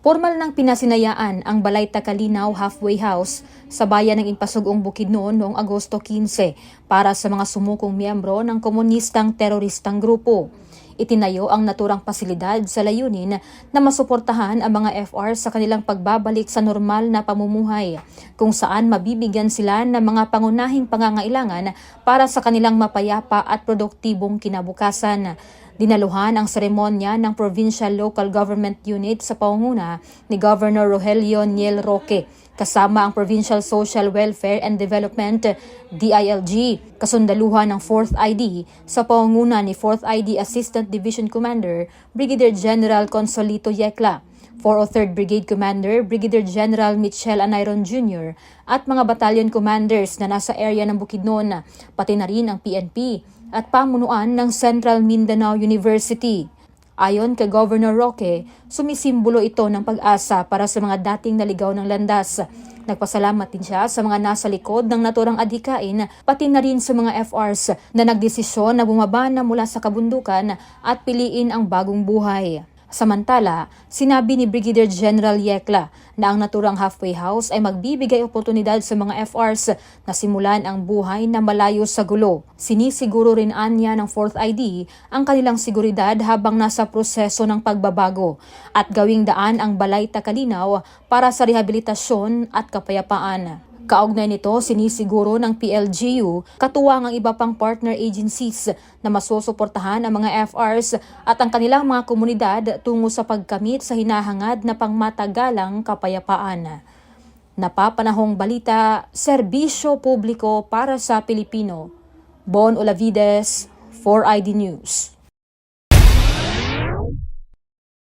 Formal ng pinasinayaan ang Balay Takalinaw Halfway House sa bayan ng Impasugong Bukidnon noong Agosto 15 para sa mga sumukong miyembro ng komunistang teroristang grupo. Itinayo ang naturang pasilidad sa layunin na masuportahan ang mga FR sa kanilang pagbabalik sa normal na pamumuhay, kung saan mabibigyan sila ng mga pangunahing pangangailangan para sa kanilang mapayapa at produktibong kinabukasan. Dinaluhan ang seremonya ng Provincial Local Government Unit sa pangunguna ni Governor Rogelio Niel Roque kasama ang Provincial Social Welfare and Development DILG, kasundaluhan ng 4th ID sa pangunguna ni 4th ID Assistant Division Commander Brigadier General Consolito Yecla. 403rd Brigade Commander Brigadier General Michelle Anayron Jr. at mga battalion commanders na nasa area ng Bukidnon, pati na rin ang PNP at pamunuan ng Central Mindanao University. Ayon kay Governor Roque, sumisimbolo ito ng pag-asa para sa mga dating naligaw ng landas. Nagpasalamat din siya sa mga nasa likod ng naturang adhikain, pati na rin sa mga FRs na nagdesisyon na bumaba na mula sa kabundukan at piliin ang bagong buhay. Samantala, sinabi ni Brigadier General Yekla na ang naturang halfway house ay magbibigay oportunidad sa mga FRs na simulan ang buhay na malayo sa gulo. Sinisiguro rin anya ng 4th ID ang kanilang seguridad habang nasa proseso ng pagbabago at gawing daan ang Balay Takalinaw para sa rehabilitasyon at kapayapaan. Kaugnay nito, sinisiguro ng PLGU katuwang ang iba pang partner agencies na masusuportahan ang mga FRs at ang kanilang mga komunidad tungo sa pagkamit sa hinahangad na pangmatagalang kapayapaan. Napapanahong balita, serbisyo publiko para sa Pilipino. Bon Olavides, 4ID News.